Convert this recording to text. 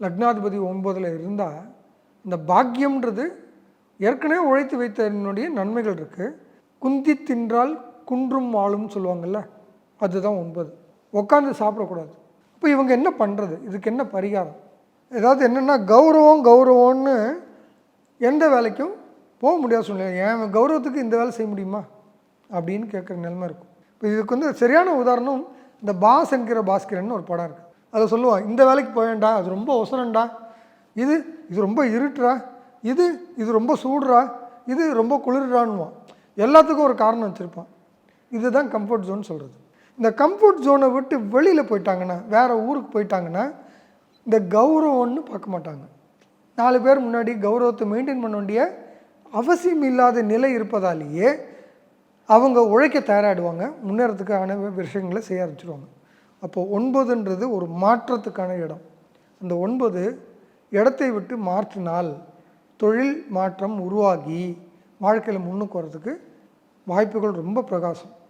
லக்னாதிபதி ஒன்பதில் இருந்தால் இந்த பாக்கியம்ன்றது ஏற்கனவே உழைத்து வைத்தனுடைய நன்மைகள் இருக்குது குந்தி தின்றால் குன்றும் ஆளும்னு சொல்லுவாங்கள்ல அதுதான் ஒன்பது. உட்காந்து சாப்பிடக்கூடாது. இப்போ இவங்க என்ன பண்ணுறது இதுக்கு என்ன பரிகாரம்? ஏதாவது என்னென்னா கௌரவம் கௌரவம்னு எந்த வேலைக்கும் போக முடியாத சூழ்நிலை. என் கௌரவத்துக்கு இந்த வேலை செய்ய முடியுமா? அப்படின்னு கேட்குற நிலைமை இருக்கும். இப்போ இதுக்கு வந்து சரியான உதாரணம் இந்த பாஸ் என்கிற பாஸ்கரன் ஒரு படம் இருக்குது அதை சொல்லுவான் இந்த வேலைக்கு போயேன்டா அது ரொம்ப ஒசரண்டா இது இது ரொம்ப இருட்டுறா. இது இது ரொம்ப சூடுறா. இது ரொம்ப குளிர்றான்னுவான் எல்லாத்துக்கும் ஒரு காரணம் வச்சுருப்பான். இதுதான் கம்ஃபர்ட் ஜோன் சொல்கிறது இந்த கம்ஃபர்ட் ஜோனை விட்டு வெளியில் போயிட்டாங்கன்னா வேறு ஊருக்கு போயிட்டாங்கன்னா இந்த கௌரவம்னு பார்க்க மாட்டாங்க. நாலு பேர் முன்னாடி கௌரவத்தை மெயின்டைன் பண்ண வேண்டிய அவசியம் இல்லாத நிலை இருப்பதாலேயே அவங்க உழைக்க தயாராகிடுவாங்க முன்னேறதுக்கான விஷயங்களை செய்ய ஆரம்பிச்சிடுவாங்க அப்போது ஒன்பதுன்றது ஒரு மாற்றத்துக்கான இடம். அந்த ஒன்பது இடத்தை விட்டு மாற்றினால் தொழில் மாற்றம் உருவாகி வாழ்க்கையில் முன்னுக்கு வரதுக்கு வாய்ப்புகள் ரொம்ப பிரகாசம்.